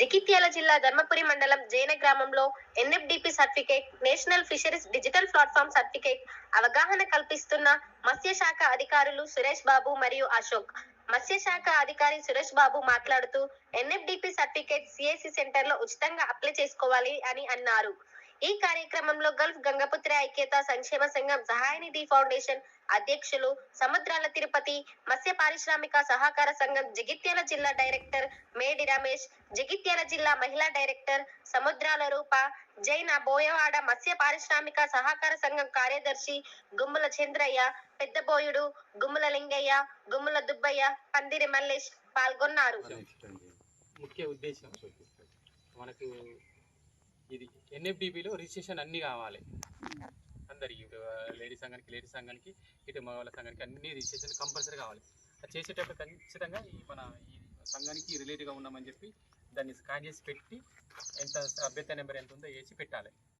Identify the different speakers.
Speaker 1: జగిత్యాల జిల్లా ధర్మపురి మండలం జైన గ్రామంలో NFDP certificate national fisheries digital platform certificate అవగాహన కల్పిస్తున్న మత్స్యశాఖ అధికారులు సురేష్ బాబు మరియు అశోక్. మత్స్యశాఖ అధికారి సురేష్ బాబు మాట్లాడుతూ ఎన్ఎఫ్డిపి సర్టిఫికేట్ సిఎస్సి సెంటర్లో ఉచితంగా అప్లై చేసుకోవాలి అని అన్నారు. ఈ కార్యక్రమంలో గల్ఫ్ గంగపుత్ర ఐక్యత సంక్షేమ సంఘం సహాయ నిధి ఫౌండేషన్ అధ్యక్షులు సముద్రాల తిరుపతి మత్స్య పారిశ్రామిక సహకార సంఘం జగిత్యాల జిల్లా డైరెక్టర్ మే రమేష్ జగిత్యాల జిల్లా మహిళా డైరెక్టర్ సముద్రాల రూప జైన బోయవాడ మత్స్య పారిశ్రామిక సహకార సంఘం కార్యదర్శి గుమ్ముల చంద్రయ్య పెద్దబోయుడు గుమ్ముల లింగయ్య గుమ్ముల దుబ్బయ్య పందిరి మల్లేష్ పాల్గొన్నారు.
Speaker 2: ముఖ్య ఉద్దేశం మనకు ఇది ఎన్ఎఫ్డిపిలో రిజిస్ట్రేషన్ అన్నీ కావాలి. అందరికి ఇటు లేడీస్ సంఘానికి లేడీస్ సంఘానికి ఇటు మగవాళ్ళ సంఘానికి అన్ని రిజిస్ట్రేషన్ కంపల్సరీ కావాలి. అది చేసేటప్పుడు ఖచ్చితంగా ఈ మన ఈ సంఘానికి రిలేటివ్గా ఉన్నామని చెప్పి దాన్ని స్కాన్ చేసి పెట్టి ఎంత అభ్యర్థి నెంబర్ ఎంత ఉందో వేసి పెట్టాలి.